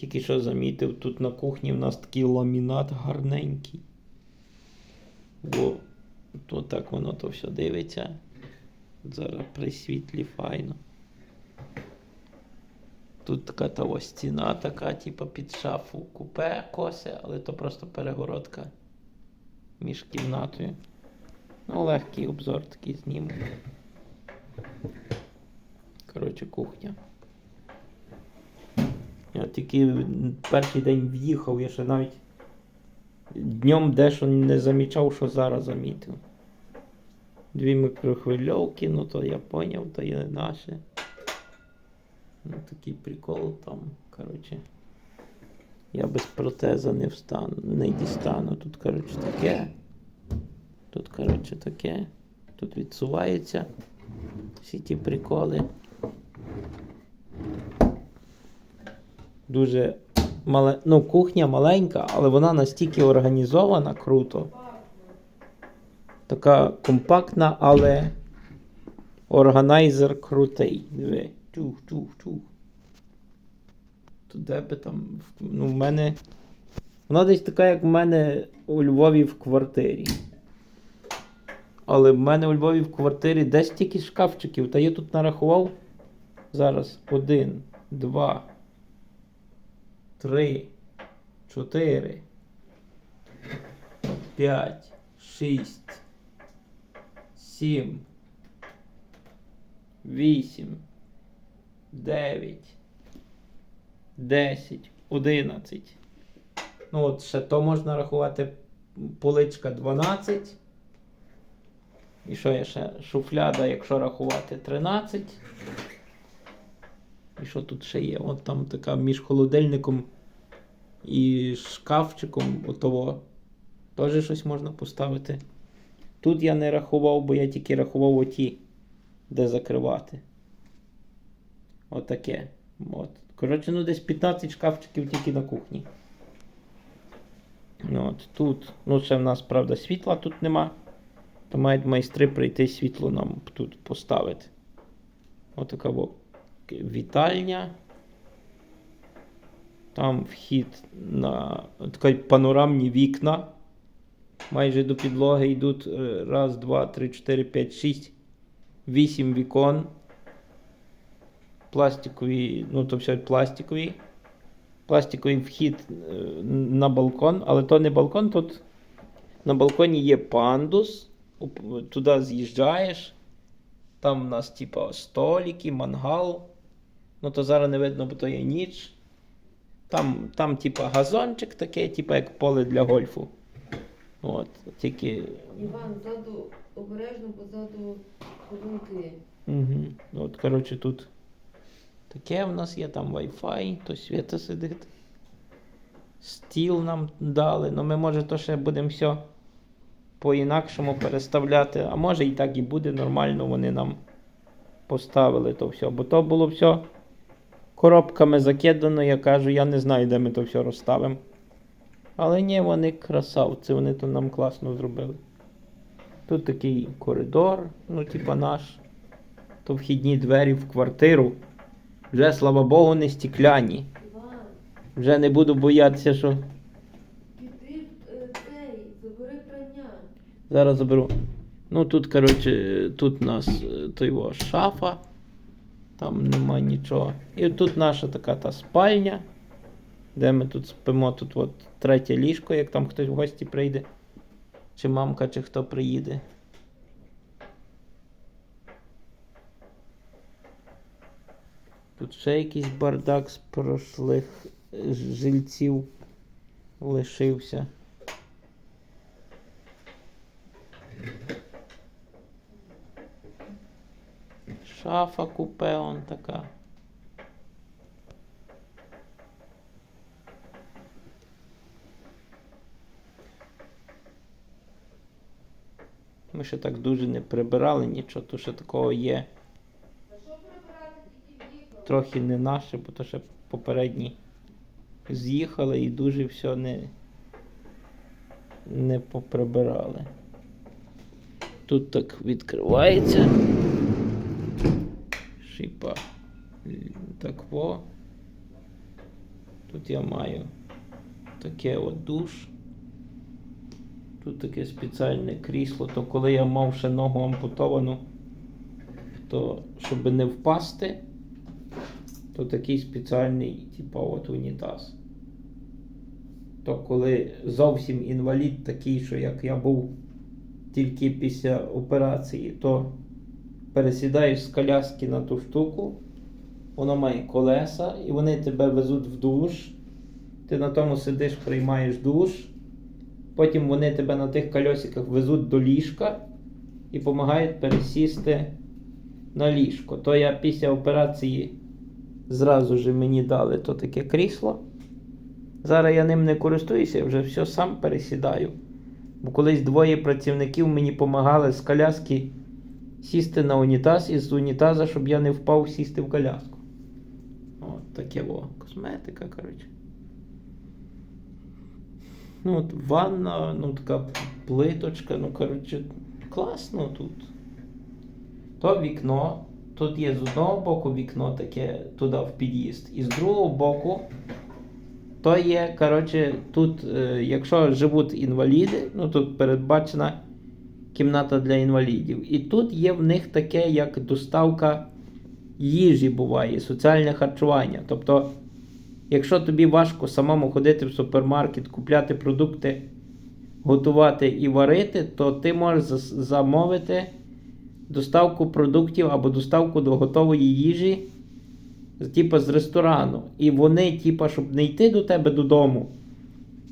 Тільки що замітив, тут на кухні в нас такий ламінат гарненький. Бо то так воно то все дивиться. Зараз при світлі файно. Тут така та ось стіна така, типу під шафу купе косе, але то просто перегородка між кімнатою. Ну, легкий обзор такий зніму. Коротше, кухня. Тільки перший день в'їхав, я ще навіть днем дещо не замічав, що зараз замітив. Дві мікрохвильовки, ну то я поняв, то є наше. Ну такий прикол там, коротше. Я без протеза не встану, не дістану. Тут, коротше, таке. Тут, коротше, таке. Тут відсувається всі ті приколи. Дуже мале... ну, кухня маленька, але вона настільки організована круто. Така компактна, але органайзер крутий. Диви. Чух, чух, чух. Тут де би там. Ну, в мене. Вона десь така, як в мене у Львові в квартирі. Але в мене у Львові в квартирі десь стільки шкафчиків. Та я тут нарахував зараз один, два, три, чотири, п'ять, шість, сім, вісім, дев'ять, десять, одинадцять. Ну, от ще то можна рахувати поличка 12. І що є ще? Шуфляда, якщо рахувати 13. І що тут ще є? От там така між холодильником і шкафчиком отого. Теж щось можна поставити. Тут я не рахував, бо я тільки рахував оті, де закривати. Отаке. От. Коротше, ну десь 15 шкафчиків тільки на кухні. Ну, от тут. Ну, ще в нас, правда, світла тут нема. То мають майстри прийти світло нам тут поставити. Отака во вітальня. Там вхід на така панорамні вікна. Майже до підлоги йдуть е, раз, два, три, чотири, п'ять, шість, вісім вікон. Пластикові, ну то все пластикові. Пластиковий вхід е, на балкон, але то не балкон, тут на балконі є пандус. Туди з'їжджаєш. Там у нас, типа, столики, мангал. Ну то зараз не видно, бо то є ніч. Там, там типа, газончик такий, типа, як поле для гольфу. От, тільки. Іван, ззаду обережно, позаду колонки. Угу. От, коротше, тут таке в нас є, там Wi-Fi, то свята сидить. Стіл нам дали. Ну ми може то ще будемо все по-інакшому переставляти. А може і так і буде нормально, вони нам поставили то все. Бо то було все коробками закидано, я кажу, я не знаю, де ми то все розставимо. Але ні, вони красавці, вони то нам класно зробили. Тут такий коридор, ну, типа наш. То вхідні двері в квартиру. Вже, слава Богу, не стікляні. Вже не буду боятися, що піди цей, забери прання. зараз заберу. Ну тут, коротше, тут у нас е, то його шафа. Там нема нічого. І тут наша така та спальня, де ми тут спимо. Тут от третє ліжко, як там хтось в гості прийде. Чи мамка, чи хто приїде. Тут ще якийсь бардак з прошлих е, жильців лишився. Шафа купе он така. Ми ще так дуже не прибирали нічого, то ще такого є. Трохи не наше, бо то ще попередні з'їхали і дуже все не, не поприбирали. Тут так відкривається. Шипа. Так во. Тут я маю таке от душ. Тут таке спеціальне крісло, то коли я мав ще ногу ампутовану, то щоб не впасти, то такий спеціальний, типа от унітаз. То коли зовсім інвалід такий, що як я був тільки після операції, то пересідаєш з коляски на ту штуку, воно має колеса, і вони тебе везуть в душ. Ти на тому сидиш, приймаєш душ. Потім вони тебе на тих кольосиках везуть до ліжка і допомагають пересісти на ліжко. То я після операції зразу ж мені дали то таке крісло. Зараз я ним не користуюся, я вже все сам пересідаю. Бо колись двоє працівників мені допомагали з коляски сісти на унітаз і з унітаза, щоб я не впав сісти в коляску. От таке во. Косметика, коротше. Ну, от ванна, ну така плиточка, ну коротше, класно тут. То вікно, тут є з одного боку вікно таке туди в під'їзд, і з другого боку, то є, коротше, тут, е, якщо живуть інваліди, ну тут передбачена кімната для інвалідів. І тут є в них таке, як доставка їжі буває, соціальне харчування. Тобто, якщо тобі важко самому ходити в супермаркет, купляти продукти, готувати і варити, то ти можеш замовити доставку продуктів або доставку до готової їжі, типу з ресторану. І вони, типу, щоб не йти до тебе додому,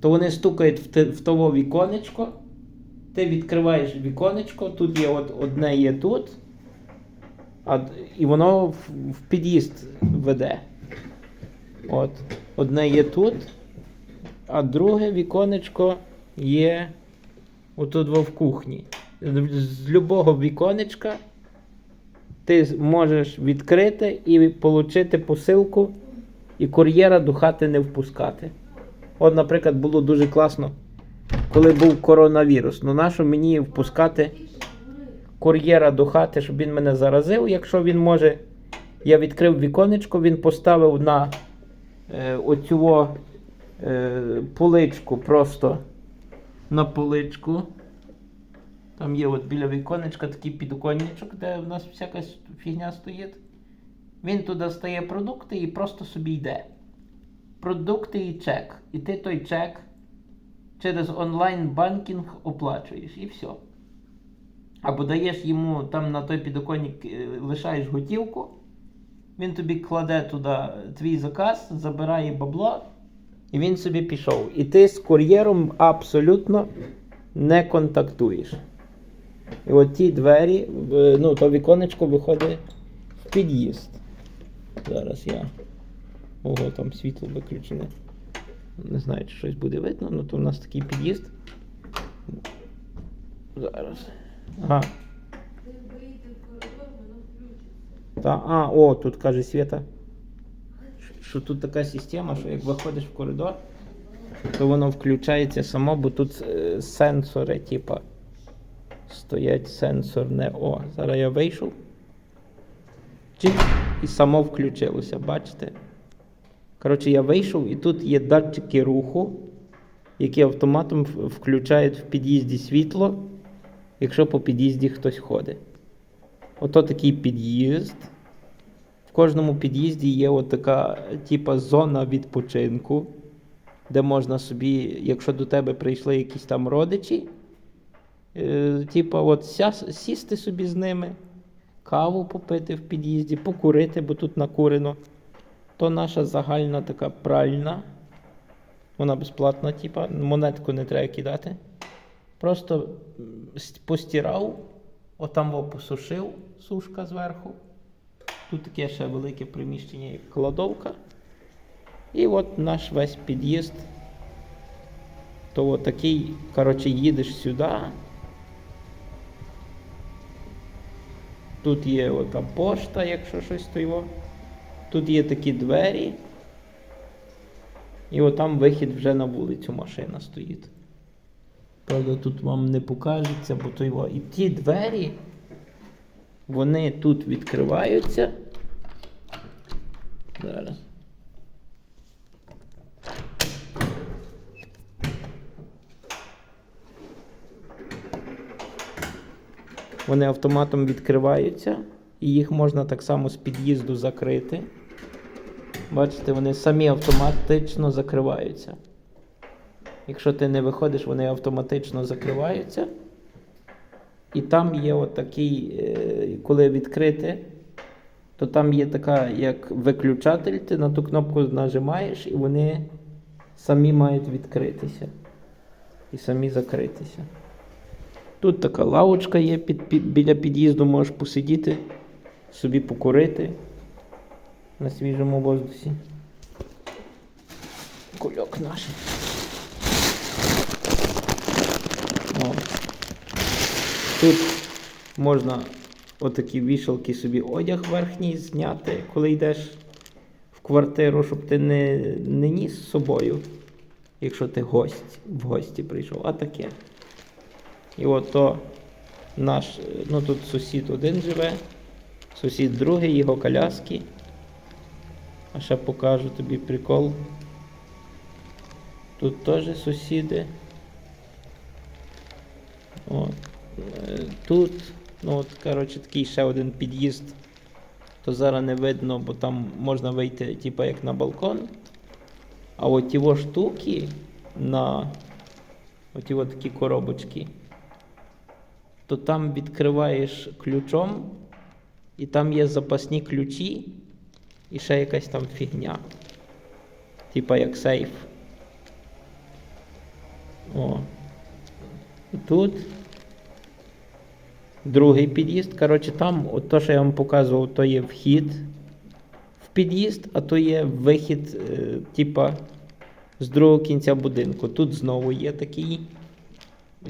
то вони стукають в того віконечко. Ти відкриваєш віконечко, тут є от одне є тут, а, і воно в, в під'їзд веде. От. Одне є тут, а друге віконечко є отут в кухні. З любого віконечка ти можеш відкрити і отримати посилку, і кур'єра до хати не впускати. От, наприклад, було дуже класно, коли був коронавірус. Ну нащо мені впускати кур'єра до хати, щоб він мене заразив, якщо він може. Я відкрив віконечко, він поставив на е, оцю е, поличку просто на поличку. Там є от біля віконечка такий підоконничок, де в нас всяка фігня стоїть. Він туди стає продукти і просто собі йде. Продукти і чек. І ти той чек через онлайн-банкінг оплачуєш і все. Або даєш йому там на той підоконник е, лишаєш готівку, він тобі кладе туди твій заказ, забирає бабло, і він собі пішов. І ти з кур'єром абсолютно не контактуєш. І от ті двері, ну, то віконечко виходить в під'їзд. Зараз я. Ого, там світло виключене. Не знаю, чи щось буде видно, ну то в нас такий під'їзд. Зараз. Ага. Та, а, о, тут каже Свята, що тут така система, що як виходиш в коридор, то воно включається само, бо тут е, сенсори, типа, стоять сенсорне. О, зараз я вийшов. Чик, і само включилося, бачите? Коротше, я вийшов, і тут є датчики руху, які автоматом включають в під'їзді світло, якщо по під'їзді хтось ходить. Ото такий під'їзд. В кожному під'їзді є от така, типа, зона відпочинку, де можна собі, якщо до тебе прийшли якісь там родичі, е, типа, от ся, сісти собі з ними, каву попити в під'їзді, покурити, бо тут накурено. То наша загальна така пральна. Вона безплатна, типа, монетку не треба кидати. Просто постирав, отам посушив, сушка зверху. Тут таке ще велике приміщення, як кладовка. І от наш весь під'їзд. То от такий, коротше, їдеш сюди. Тут є ота пошта, якщо щось то його. Тут є такі двері. І отам вихід вже на вулицю машина стоїть. Правда, тут вам не покажеться, бо то його. І ті двері, вони тут відкриваються. Зараз. Вони автоматом відкриваються, і їх можна так само з під'їзду закрити. Бачите, вони самі автоматично закриваються. Якщо ти не виходиш, вони автоматично закриваються. І там є отакий, е, коли відкрити, то там є така, як виключатель, ти на ту кнопку нажимаєш, і вони самі мають відкритися. І самі закритися. Тут така лавочка є під, під, біля під'їзду, можеш посидіти, собі покурити на свіжому воздусі. Кульок наш. О. Тут можна отакі вішалки собі одяг верхній зняти, коли йдеш в квартиру, щоб ти не, не ніс з собою, якщо ти гость, в гості прийшов, а таке. І от то наш, ну тут сусід один живе, сусід другий, його коляски. А ще покажу тобі прикол. Тут теж сусіди. От. Е, Тут, ну от, коротше, такий ще один під'їзд. То зараз не видно, бо там можна вийти, типа як на балкон. А от ті штуки на от такі коробочки, то там відкриваєш ключом, і там є запасні ключі, і ще якась там фігня. Типа як сейф. О. Тут другий під'їзд. Коротше, там, от то, що я вам показував, то є вхід в під'їзд, а то є вихід, е, типа, з другого кінця будинку. Тут знову є такий,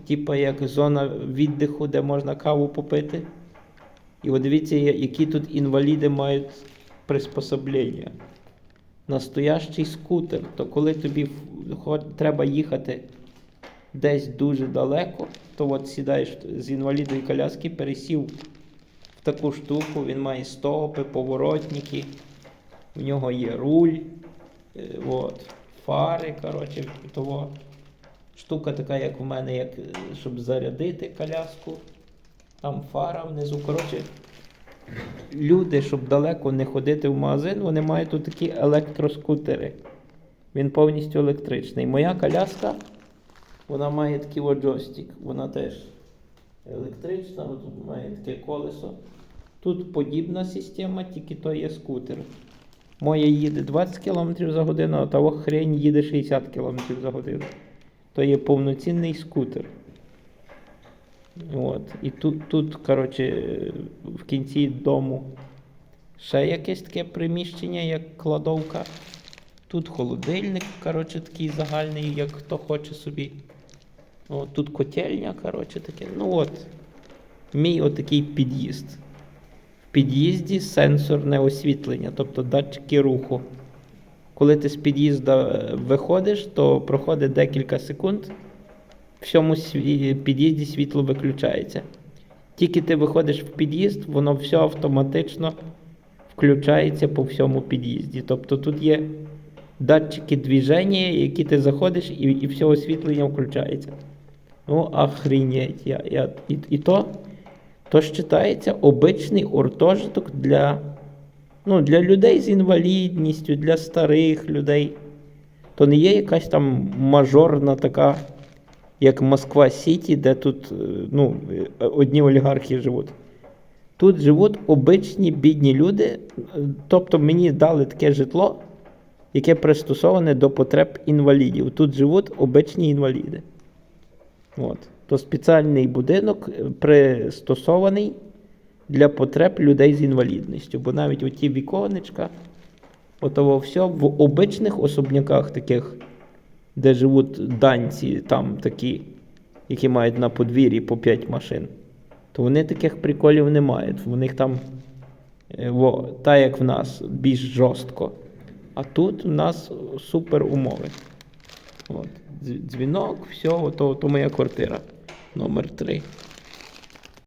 типа як зона віддиху, де можна каву попити. І от дивіться, які тут інваліди мають приспособлення. Настоящий скутер, то коли тобі треба їхати десь дуже далеко, то от сідаєш з інвалідної коляски, пересів в таку штуку, він має стопи, поворотники, в нього є руль, е, от, фари, коротше, того. Штука така, як в мене, як, е, щоб зарядити коляску. Там фара внизу. Коротше, люди, щоб далеко не ходити в магазин, вони мають такі електроскутери. Він повністю електричний. Моя коляска, вона має такий от джойстик. Вона теж електрична, тут має таке колесо. Тут подібна система, тільки то є скутер. Моя їде 20 км за годину, а того хрень їде 60 км за годину. То є повноцінний скутер. От. І тут, тут, коротше, в кінці дому ще якесь таке приміщення, як кладовка. Тут холодильник, коротше, такий загальний, як хто хоче собі. От, тут котельня, коротше, таке. Ну от, мій отакий під'їзд. В під'їзді сенсорне освітлення, тобто датчики руху. Коли ти з під'їзда е, виходиш, то проходить декілька секунд, в всьому сві- під'їзді світло виключається. Тільки ти виходиш в під'їзд, воно все автоматично включається по всьому під'їзді. Тобто тут є датчики движення, які ти заходиш, і, і все освітлення включається. Ну, охренеть. Я, я, і, і то, то вважається обичний гуртожиток для, ну, для людей з інвалідністю, для старих людей. То не є якась там мажорна така, як Москва Сіті, де тут е, ну, е, одні олігархи живуть. Тут живуть обичні бідні люди. е, Тобто мені дали таке житло, яке пристосоване до потреб інвалідів. Тут живуть обичні інваліди. От. То спеціальний будинок пристосований для потреб людей з інвалідністю. Бо навіть оті віконечка, отого все в обичних особняках таких, де живуть данці, там такі, які мають на подвір'ї по 5 машин, то вони таких приколів не мають. У них там, е, во, та як в нас, більш жорстко. А тут в нас супер умови. От. Дзвінок, все, то, ото моя квартира номер 3.